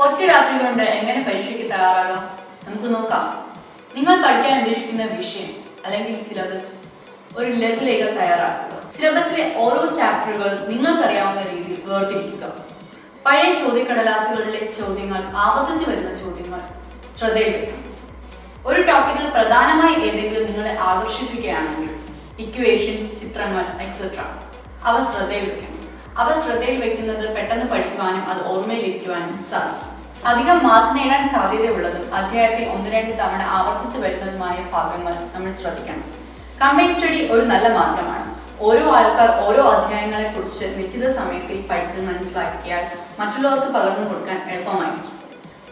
അറിഞ്ഞുകൊണ്ട് എങ്ങനെ പരീക്ഷയ്ക്ക് തയ്യാറാകാം? നമുക്ക് നോക്കാം. നിങ്ങൾ പഠിക്കാൻ ഉദ്ദേശിക്കുന്ന വിഷയം അല്ലെങ്കിൽ സിലബസ് ഒരു ലഘുലേഖ തയ്യാറാക്കുക. സിലബസിലെ ഓരോ ചാപ്റ്ററുകളും നിങ്ങൾക്കറിയാവുന്ന രീതിയിൽ വേർതിരിക്കുക. പഴയ ചോദ്യക്കടലാസുകളിലെ ചോദ്യങ്ങൾ ആവർത്തിച്ചു വരുന്ന ചോദ്യങ്ങൾ ശ്രദ്ധയിൽ ഒരു ടോപ്പിക്കിൽ പ്രധാനമായി ഏതെങ്കിലും നിങ്ങളെ ആകർഷിക്കുകയാണെങ്കിൽ ഇക്വേഷൻ ചിത്രങ്ങൾ എക്സെട്ര അവ ശ്രദ്ധയിൽ വെക്കണം അവ ശ്രദ്ധയിൽ വെക്കുന്നത് പെട്ടെന്ന് പഠിക്കുവാനും അത് ഓർമ്മയിലിരിക്കുവാനും സാധിക്കും. അധികം മാർക്ക് നേടാൻ സാധ്യതയുള്ളതും അധ്യായത്തിൽ ഒന്ന് രണ്ട് തവണ ആവർത്തിച്ചു വരുന്നതുമായ ഭാഗങ്ങൾ നമ്മൾ ശ്രദ്ധിക്കണം. കമ്പൈൻ സ്റ്റഡി ഒരു നല്ല മാർഗമാണ്. ഓരോ ആൾക്കാർ ഓരോ അധ്യായങ്ങളെ കുറിച്ച് നിശ്ചിത സമയത്തിൽ പഠിച്ച് മനസ്സിലാക്കിയാൽ മറ്റുള്ളവർക്ക് പകർന്നു കൊടുക്കാൻ എളുപ്പമായിരിക്കും.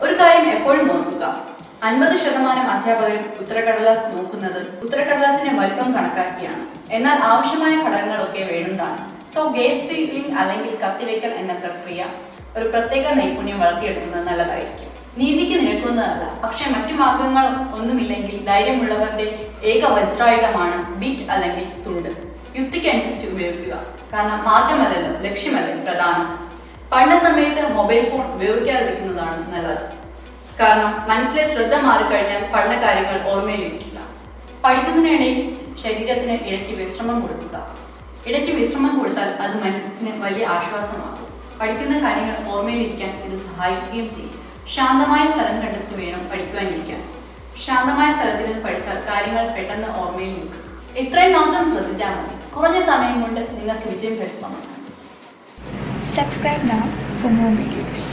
ഒരു കാര്യം എപ്പോഴും ഓർക്കുക. അൻപത് ശതമാനം അധ്യാപകരും ഉത്തരക്കടലാസ് നോക്കുന്നത് ഉത്തരക്കടലാസിന്റെ വലിപ്പം കണക്കാക്കിയാണ്. എന്നാൽ ആവശ്യമായ ഘടകങ്ങളൊക്കെ വേണ്ടുന്നതാണ് സോ ഗേസ് ഫീലിംഗ് അല്ലെങ്കിൽ കത്തിവെക്കൽ എന്ന പ്രക്രിയ ഒരു പ്രത്യേക നൈപുണ്യം വളർത്തിയെടുക്കുന്നത് നല്ലതായിരിക്കും. നീതിക്ക് നിരക്കുന്നതല്ല. പക്ഷേ മറ്റു മാർഗങ്ങൾ ഒന്നുമില്ലെങ്കിൽ ധൈര്യമുള്ളവരുടെ ഏക വജ്രായുധമാണ് ബിറ്റ് അല്ലെങ്കിൽ തുണ്ട്. യുക്തിക്ക് അനുസരിച്ച് ഉപയോഗിക്കുക. കാരണം മാർഗമല്ലല്ലോ ലക്ഷ്യമല്ലോ പ്രധാനം. പണ്ട സമയത്ത് മൊബൈൽ ഫോൺ ഉപയോഗിക്കാതിരിക്കുന്നതാണ് നല്ലത്. കാരണം മനസ്സിലെ ശ്രദ്ധ മാറിക്കഴിഞ്ഞാൽ പഠന കാര്യങ്ങൾ ഓർമ്മയിലിരിക്കില്ല. പഠിക്കുന്നതിനിടയിൽ ശരീരത്തിന് ഇടയ്ക്ക് വിശ്രമം കൊടുക്കുക. ഇടയ്ക്ക് വിശ്രമം കൊടുത്താൽ അത് മനസ്സിന് വലിയ ആശ്വാസമാകും. പഠിക്കുന്ന കാര്യങ്ങൾ ഓർമ്മയിലിരിക്കാൻ ഇത് സഹായിക്കുകയും ചെയ്യും. ശാന്തമായ സ്ഥലം കണ്ടെത്തി വേണം പഠിക്കുവാനിരിക്കാൻ. ശാന്തമായ സ്ഥലത്തിൽ നിന്ന് പഠിച്ചാൽ കാര്യങ്ങൾ പെട്ടെന്ന് ഓർമ്മയിൽ നിൽക്കും. ഇത്രയും മാത്രം ശ്രദ്ധിച്ചാൽ മതി. കുറഞ്ഞ സമയം കൊണ്ട് നിങ്ങൾക്ക് വിജയം കരസ്ഥമാക്കാം subscribe now for more videos.